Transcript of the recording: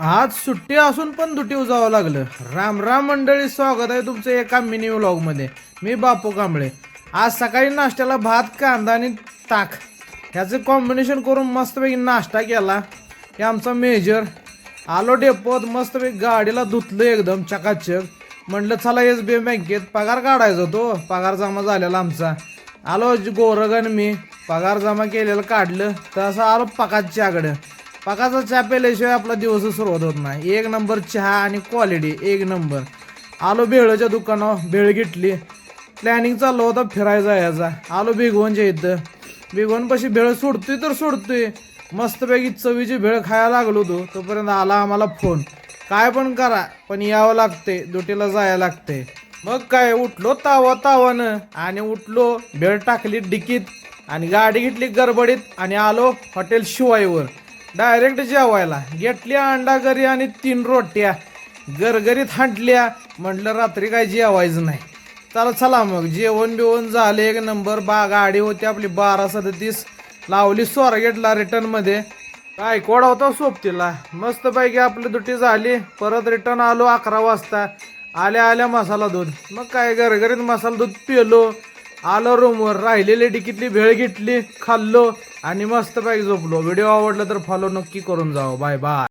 आज सुट्टी असून पण दुटीव जावं लागलं. राम राम मंडळी स्वागत आहे तुमचं एका मिनी व्लॉगमध्ये. मी बापू कांबळे. आज सकाळी नाश्त्याला भात कांदा आणि ताक. ह्याचं कॉम्बिनेशन करून मस्तपैकी नाश्ता केला. हे आमचा मेजर आलो डेपोत मस्तपैकी गाडीला धुतलं एकदम चकाचक. म्हटलं चला एस बी बँकेत पगार काढायचा तो. पगार जमा झालेला आमचा. आलो गोरगन मी. पगार जमा केलेलं काढलं. तर असं आलो पकाच्याकडं पकाचा चहा प्यायल्याशिवाय आपला दिवस सुरुवात होत नाही. एक नंबर चहा आणि क्वालिटी एक नंबर आलो भेळच्या दुकानावर भेळ घेतली. प्लॅनिंग चाललं होतं फिरायचा याचा आलो भिगवणच्या इथं. भिगवणपाशी भेळ सोडतोय तर सोडतोय. मस्तपैकी चवीची भेळ खायला लागलो होतो. तोपर्यंत आला आम्हाला फोन काय पण करा पण यावं लागते दुटीला जायला लागते मग काय उठलो तावा तावानं. आणि उठलो भेळ टाकली डिकीत. आणि गाडी घेतली गडबडीत. आणि आलो हॉटेल शिवाईवर. डायरेक्ट जेवायला. घेतल्या अंडा घरी आणि तीन रोट्या. गरगरीत हांटल्या म्हटलं रात्री काय जेवायचं नाही. चला चला मग. जेवण बिवण झाले एक नंबर बा गाडी होती आपली बारा सदतीस. लावली स्वारगेटला रिटर्नमध्ये काय कोडा होता सोबतीला. मस्तपैकी आपली दुटी झाली. परत रिटर्न आलो अकरा वाजता. आल्या आल्या मसाला दूध. मग काय गरगरीत मसाला दूध पिलो. आलो रूमवर राहिलेली डिकीतली भेळ घेतली खाल्लो आणि मस्त पॅक झोपलो. व्हिडिओ आवडला तर फॉलो नक्की करून जाओ. Bye bye